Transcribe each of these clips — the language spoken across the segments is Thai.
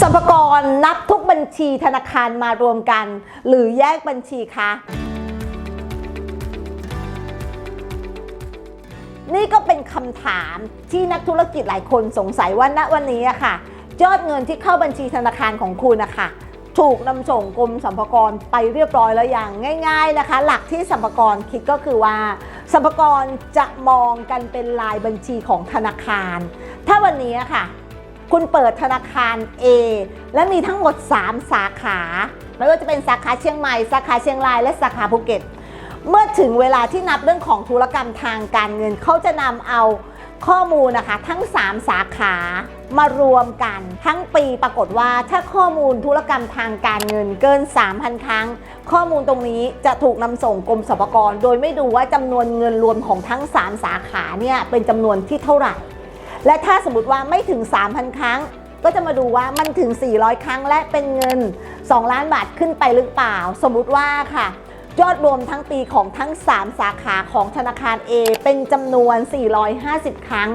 สรรพากรนับทุกบัญชีธนาคารมารวมกัน หรือแยกบัญชีคะนี่ก็เป็นคำถามที่นักธุรกิจหลายคนสงสัยว่าณวันนี้อะค่ะยอดเงินที่เข้าบัญชีธนาคารของคุณนะคะถูกนำส่งกรมสรรพากรไปเรียบร้อยแล้วอย่างง่าย ๆนะคะ หลักที่สรรพากรคิดก็คือว่าสรรพากรจะมองกันเป็นลายบัญชีของธนาคาร ถ้าวันนี้อะค่ะ คุณเปิดธนาคาร A และมีทั้งหมด 3 สาขา ไม่ว่าจะเป็นสาขาเชียงใหม่ สาขาเชียงราย และสาขาภูเก็ต เมื่อถึงเวลาที่นับเรื่องของธุรกรรมทางการเงินเขาจะนำเอาข้อมูลนะคะทั้ง 3 สาขามารวมกัน ทั้งปีปรากฏว่าถ้าข้อมูลธุรกรรมทางการเงินเกิน 3,000 ครั้ง ข้อมูลตรงนี้จะถูกนำส่งกรมสรรพากร โดยไม่ดูว่าจำนวนเงินรวมของทั้ง 3 สาขาเนี่ยเป็นจำนวนที่เท่าไหร่ และถ้าสมมติว่าไม่ถึง 3,000 ครั้ง ก็จะมาดูว่ามันถึง 400 ครั้งและเป็นเงิน 2 ล้านบาทขึ้นไปหรือเปล่า สมมุติว่าค่ะ ยอดรวมทั้งปีของทั้ง 3 สาขาของธนาคาร A เป็นจำนวน 450 ครั้ง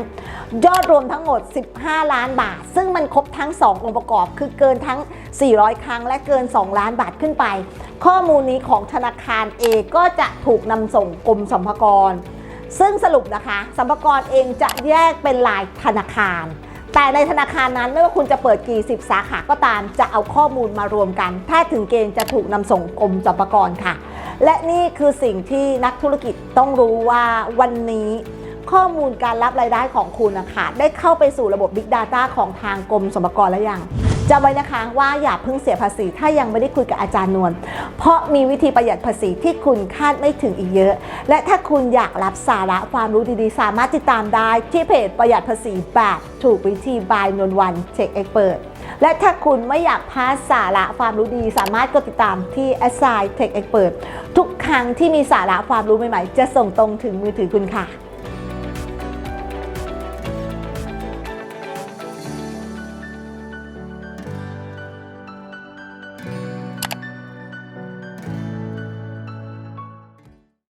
ยอดรวมทั้งหมด 15 ล้านบาท ซึ่งมันครบทั้ง 2 องค์ประกอบ คือเกินทั้ง 400 ครั้ง และเกิน 2 ล้านบาทขึ้นไป ข้อมูลนี้ของธนาคาร A ก็จะถูกนำส่งกรมสรรพากร ซึ่งสรุปนะคะสัมภากรเองจะแยกเป็นลายธนาคาร แต่ในธนาคารนั้นไม่ว่าคุณจะเปิดกี่สิบสาขาก็ตามจะเอาข้อมูลมารวมกัน ถ้าถึงเกณฑ์จะถูกนำส่งกรมสรรพากรค่ะ และนี่คือสิ่งที่นักธุรกิจต้องรู้ว่าวันนี้ข้อมูลการรับรายได้ของคุณนะคะได้เข้าไปสู่ระบบ Big Data ของทางกรมสรรพากรแล้วยัง จำไว้นะคะว่าอย่าเพิ่งเสียภาษี ถ้ายังไม่ได้คุยกับอาจารย์นวลเพราะมีวิธีประหยัดภาษีที่คุณคาดไม่ถึงอีกเยอะ และถ้าคุณอยากรับสาระความรู้ดีๆ สามารถติดตามได้ที่เพจประหยัดภาษีแบบถูกวิธีบายนวลวันเช็คเอ็กเปิดและถ้าคุณไม่อยากพลาดสาระความรู้ดี สามารถกดติดตามที่ a s s i g n Tech Expert ทุกครั้งที่มีสาระความรู้ใหม่ๆ จะส่งตรงถึงมือถือคุณค่ะ